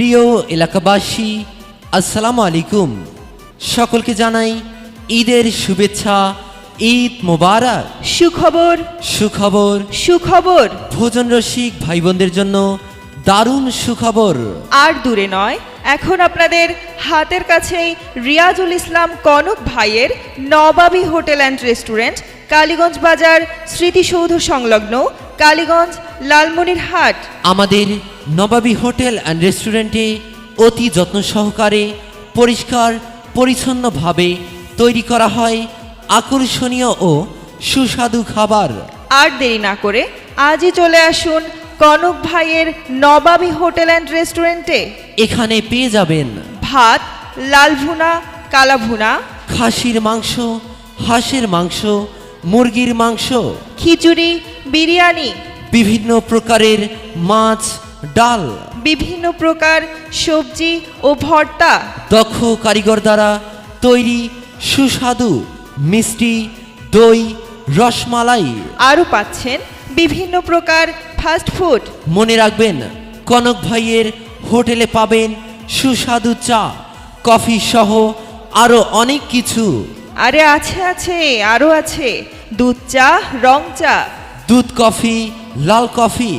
প্রিয় এলাকাবাসী আসসালামু আলাইকুম। সকলকে জানাই ঈদের শুভেচ্ছা ঈদ মোবারক। সুখবর। সুখবর। সুখবর। ভোজন রসিক ভাই বোনদের জন্য দারুণ সুখবর। আর দূরে নয় এখন আপনাদের হাতের কাছেই রিয়াজুল ইসলাম কনক ভাইয়ের Nawabi hotel and restaurant Kaliganj Bazar স্মৃতিসৌধ সংলগ্ন কালীগঞ্জ লালমনির হাট আমাদের নবাবী হোটেল অ্যান্ড রেস্টুরেন্টে অতি যত্ন সহকারে পরিষ্কার পরিচ্ছন্নভাবে তৈরি করা হয় আকর্ষণীয় ও সুস্বাদু খাবার। আর দেরি না করে আজই চলে আসুন কনক ভাইয়ের নবাবী হোটেল অ্যান্ড রেস্টুরেন্টে। এখানে পেয়ে যাবেন ভাত লাল ভুনা কালা ভুনা খাসির মাংস হাঁসের মাংস মুরগির মাংস খিচুড়ি বিরিয়ানি। বিভিন্ন প্রকারের মাছ ডাল। বিভিন্ন প্রকার সবজি ও ভর্তা। দক্ষ কারিগর দ্বারা তৈরি সুস্বাদু মিষ্টি দই রসমালাই। আরও পাচ্ছেন বিভিন্ন প্রকার ফাস্ট ফুড মনে রাখবেন কনক ভাইয়ের হোটেলে পাবেন সুস্বাদু চা কফি সহ আরও অনেক কিছু। আরে আছে আছে আরও আছে। দুধ চা রং চা। দুধ কফি লাল কফি।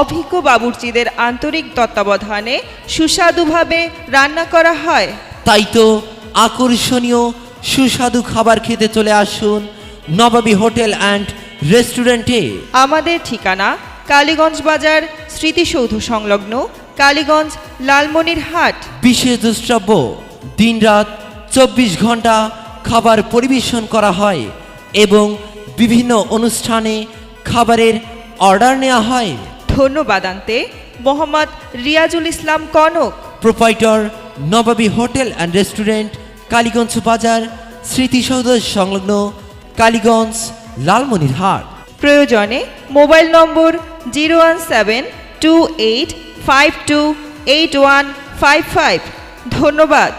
অভিজ্ঞ বাবুর্চিদের আন্তরিক তত্ত্বাবধানে সুস্বাদুভাবে রান্না করা হয়। তাই তো আকর্ষণীয় সুস্বাদু খাবার খেতে চলে আসুন নবাবী হোটেল অ্যান্ড রেস্টুরেন্টে। আমাদের ঠিকানা কালীগঞ্জ বাজার স্মৃতিসৌধ সংলগ্ন কালীগঞ্জ লালমনির হাট। বিশেষ দ্রষ্টব্য দিনরাত চব্বিশ ঘণ্টা খাবার পরিবেশন করা হয় এবং বিভিন্ন অনুষ্ঠানে খাবারের অর্ডার নেওয়া হয়। ধন্যবাদান্তে Mohammad Riazul Islam Konok. Proprietor Nawabi hotel and restaurant Kaliganj Bazar স্মৃতিসৌধ সংলগ্ন কালীগঞ্জ লালমনিরহাট প্রয়োজনে mobile number zero one seven two eight five two eight one five five. ধন্যবাদ।